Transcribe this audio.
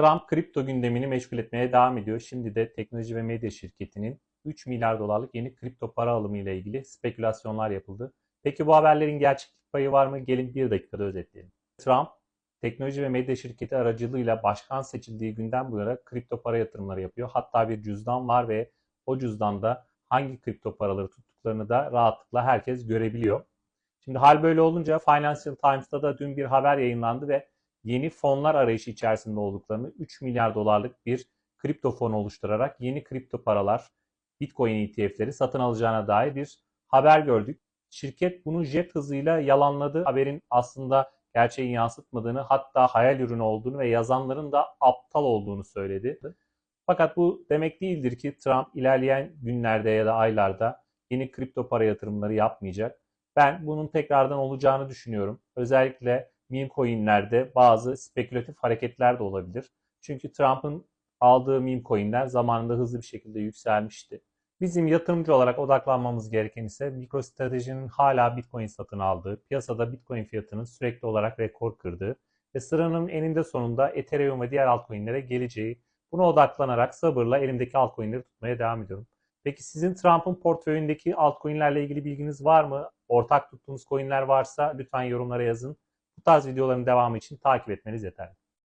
Trump kripto gündemini meşgul etmeye devam ediyor. Şimdi de teknoloji ve medya şirketinin 3 milyar dolarlık yeni kripto para alımı ile ilgili spekülasyonlar yapıldı. Peki bu haberlerin gerçeklik payı var mı? Gelin bir dakikada özetleyelim. Trump, teknoloji ve medya şirketi aracılığıyla başkan seçildiği günden bu yana kripto para yatırımları yapıyor. Hatta bir cüzdan var ve o cüzdanda hangi kripto paraları tuttuklarını da rahatlıkla herkes görebiliyor. Şimdi hal böyle olunca Financial Times'ta da dün bir haber yayınlandı ve yeni fonlar arayışı içerisinde olduklarını 3 milyar dolarlık bir kripto fon oluşturarak yeni kripto paralar, Bitcoin ETF'leri satın alacağına dair bir haber gördük. Şirket bunu jet hızıyla yalanladı. Haberin aslında gerçeği yansıtmadığını hatta hayal ürünü olduğunu ve yazanların da aptal olduğunu söyledi. Fakat bu demek değildir ki Trump ilerleyen günlerde ya da aylarda yeni kripto para yatırımları yapmayacak. Ben bunun tekrardan olacağını düşünüyorum. Özellikle meme coinlerde bazı spekülatif hareketler de olabilir. Çünkü Trump'ın aldığı meme coinler zamanında hızlı bir şekilde yükselmişti. Bizim yatırımcı olarak odaklanmamız gereken ise MicroStrategy'nin hala Bitcoin satın aldığı, piyasada Bitcoin fiyatının sürekli olarak rekor kırdığı ve sıranın eninde sonunda Ethereum ve diğer altcoin'lere geleceği. Buna odaklanarak sabırla elimdeki altcoin'leri tutmaya devam ediyorum. Peki sizin Trump'ın portföyündeki altcoin'lerle ilgili bilginiz var mı? Ortak tuttuğunuz coin'ler varsa lütfen yorumlara yazın. Bu tarz videoların devamı için takip etmeniz yeterli.